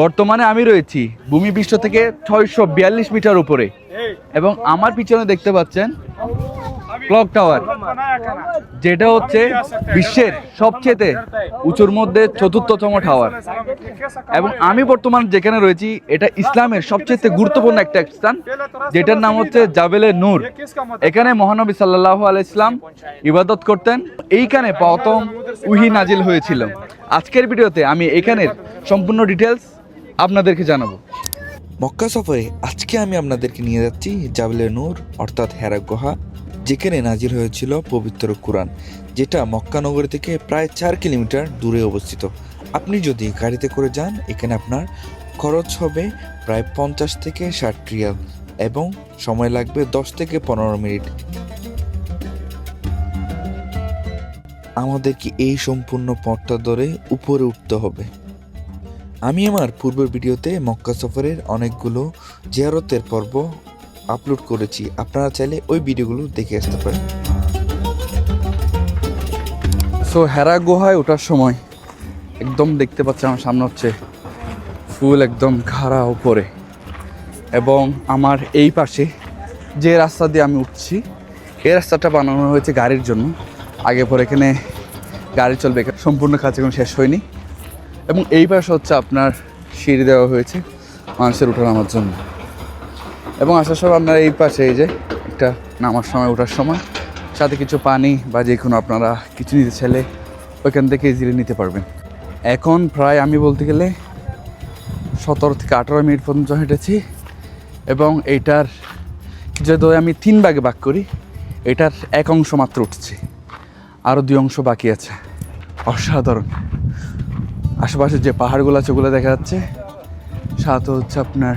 বর্তমানে আমি রয়েছি ভূমি পৃষ্ঠ থেকে ছয়শো বিয়াল্লিশ মিটার উপরে। এবং আমার পিছনে দেখতে পাচ্ছেন ক্লক টাওয়ার, যেটা হচ্ছে বিশ্বের সবচেয়ে উঁচুর মধ্যে চতুর্থতম টাওয়ার। এবং আমি বর্তমান যেখানে রয়েছি, এটা ইসলামের সবচেয়ে গুরুত্বপূর্ণ একটা স্থান, যেটার নাম হচ্ছে জাবেলে নূর। এখানে মহানবী সাল্লাহ আলাইসলাম ইবাদত করতেন। এইখানে প্রথম উহি নাজিল হয়েছিল। আজকের ভিডিওতে আমি এখানের সম্পূর্ণ ডিটেলস আপনাদেরকে জানাব। মক্কা সফরে আজকে আমি আপনাদেরকে নিয়ে যাচ্ছি জাবলে নূর, অর্থাৎ হেরা গুহা, যেখানে নাজির হয়েছিল পবিত্র কোরআন, যেটা মক্কা নগরী থেকে প্রায় চার কিলোমিটার দূরে অবস্থিত। আপনি যদি গাড়িতে করে যান, এখানে আপনার খরচ হবে প্রায় পঞ্চাশ থেকে ষাট রিয়াল এবং সময় লাগবে দশ থেকে পনেরো মিনিট। আমাদেরকে এই সম্পূর্ণ পথটা ধরে উপরে উঠতে হবে। আমি আমার পূর্বের ভিডিওতে মক্কা সফরের অনেকগুলো জিয়ারতের পর্ব আপলোড করেছি। আপনারা চাইলে ওই ভিডিওগুলো দেখে আসতে পারেন। সো হেরা গুহায় ওঠার সময় একদম দেখতে পাচ্ছি আমার সামনে হচ্ছে ফুল একদম খাড়া উপরে। এবং আমার এই পাশে যে রাস্তা দিয়ে আমি উঠছি, এই রাস্তাটা বানানো হয়েছে গাড়ির জন্য। আগে পরে এখানে গাড়ি চলবে সম্পূর্ণ কাজ এখন শেষ হয়নি। এবং এই পাশে হচ্ছে আপনার সিঁড়ি দেওয়া হয়েছে মানুষের উঠা নামার জন্য। এবং আসার সময় আপনার এই পাশে এই যে একটা নামার সময় ওঠার সময়, সাথে কিছু পানি বা যে কোনো আপনারা কিছু নিতে চাইলে ওইখান থেকে ইজিলি নিতে পারবেন। এখন প্রায় আমি বলতে গেলে সতেরো থেকে আঠারো মিনিট পর্যন্ত হেঁটেছি এবং এইটার যদি আমি তিন ভাগে ভাগ করি, এটার এক অংশ মাত্র উঠছি, আরও দুই অংশ বাকি আছে। অসাধারণ। আশেপাশে যে পাহাড়গুলো আছে, ওগুলো দেখা যাচ্ছে। সাথে হচ্ছে আপনার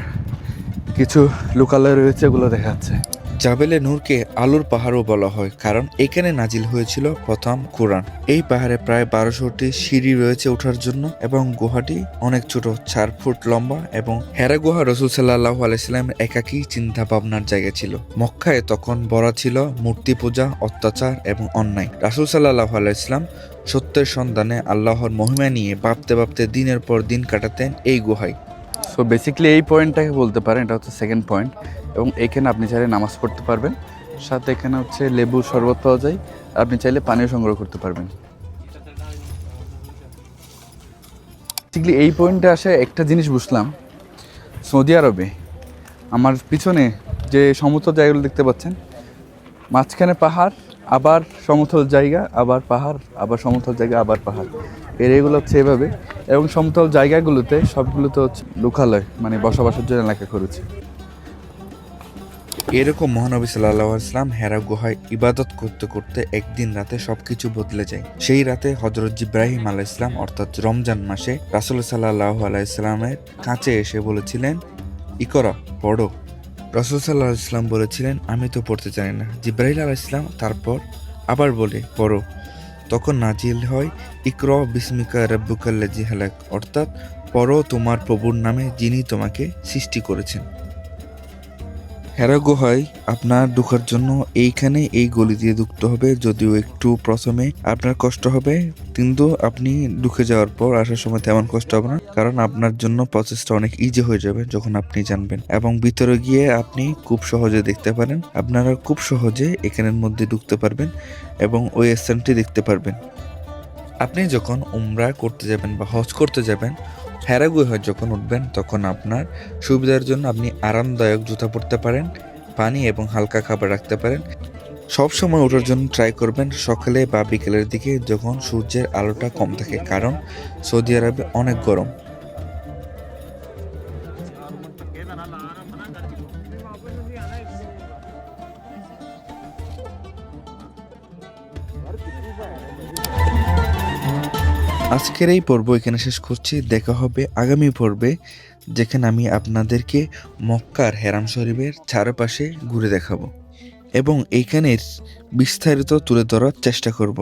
কিছু লোকালয় রয়েছে, ওগুলো দেখা যাচ্ছে। জাবেলে নূরকে আলুর পাহাড়ও বলা হয়, কারণ এখানে নাজিল হয়েছিল প্রথম কোরআন। এই পাহাড়ে প্রায় বারোশোটি সিঁড়ি রয়েছে ওঠার জন্য এবং গুহাটি অনেক ছোট, চার ফুট লম্বা এবং হেরা গুহা রসুল সাল্লাহ আলাইস্লামের একাকী চিন্তা ভাবনার জায়গা ছিল। মক্কায় তখন বড় ছিল মূর্তি পূজা, অত্যাচার এবং অন্যায়। রাসুল সাল্লাহ আলাইস্লাম সত্যের সন্ধানে আল্লাহর মহিমা নিয়ে ভাবতে ভাবতে দিনের পর দিন কাটাতেন এই গুহায়। সো বেসিক্যালি এই পয়েন্টটাকে বলতে পারেন, এটা হচ্ছে সেকেন্ড পয়েন্ট এবং এখানে আপনি চাইলে নামাজ পড়তে পারবেন। সাথে এখানে হচ্ছে লেবু শরবত পাওয়া যায়। আপনি চাইলে পানীয় সংগ্রহ করতে পারবেন। বেসিক্যালি এই পয়েন্টে আসে একটা জিনিস বুঝলাম। সৌদি আরবে আমার পিছনে যে সমতল জায়গাগুলো দেখতে পাচ্ছেন, মাঝখানে পাহাড়, আবার সমতল জায়গা, আবার পাহাড়, আবার সমতল জায়গা, আবার পাহাড়। এর এগুলো হচ্ছে এভাবে। এবং সমতল জায়গাগুলোতে সবগুলোতে হচ্ছে লোকালয় মানে বসবাসের জন্য এলাকা করেছে। এরকম মহানবী সাল্লাহ হেরা গুহায় ইবাদত করতে করতে একদিন রাতে সবকিছু বদলে যায়। সেই রাতে হজরত জিব্রাহিম আলাহ ইসলাম অর্থাৎ রমজান মাসে রাসুল সাল্লাহ আলাইসলামের কাছে এসে বলেছিলেন, ইকরা, পড়ো। রসুল সাল্লাহ ইসলাম বলেছিলেন, আমি তো পড়তে জানি না। জিব্রাহিল আলাহ ইসলাম তারপর আবার বলে, পড়ো। তখন নাজিল হয়, ইকর বিস্মিকা রব্বুকাল্লাজি হালাক। অর্থাৎ, পড়ো তোমার প্রভুর নামে যিনি তোমাকে সৃষ্টি করেছেন। হেরা গুহায় আপনার ঢুকার জন্য এইখানে এই গলি দিয়ে ঢুকতে হবে। যদিও একটু প্রথমে আপনার কষ্ট হবে, কিন্তু আপনি ঢুকে যাওয়ার পর আসার সময় তেমন কষ্ট হবে না, কারণ আপনার জন্য প্রসেসটা অনেক ইজি হয়ে যাবে যখন আপনি জানবেন। এবং ভিতরে গিয়ে আপনি খুব সহজে দেখতে পারেন, আপনারা খুব সহজে এখানের মধ্যে ঢুকতে পারবেন এবং ওই স্থানটি দেখতে পারবেন। আপনি যখন উমরা করতে যাবেন বা হজ করতে যাবেন হ্যারাগুহায় যখন উঠবেন, তখন আপনার সুবিধার জন্য আপনি আরামদায়ক জুতা পরতে পারেন, পানি এবং হালকা খাবার রাখতে পারেন। সব সময় ওঠার জন্য ট্রাই করবেন সকালে বা বিকেলের দিকে যখন সূর্যের আলোটা কম থাকে, কারণ সৌদি আরবে অনেক গরম। আজকের এই পর্ব এখানে শেষ করছি। দেখা হবে আগামী পর্বে, যেখানে আমি আপনাদেরকে মক্কার হেরাম শরীফের চারপাশে ঘুরে দেখাবো। এবং এইখানের বিস্তারিত তুলে ধরার চেষ্টা করব।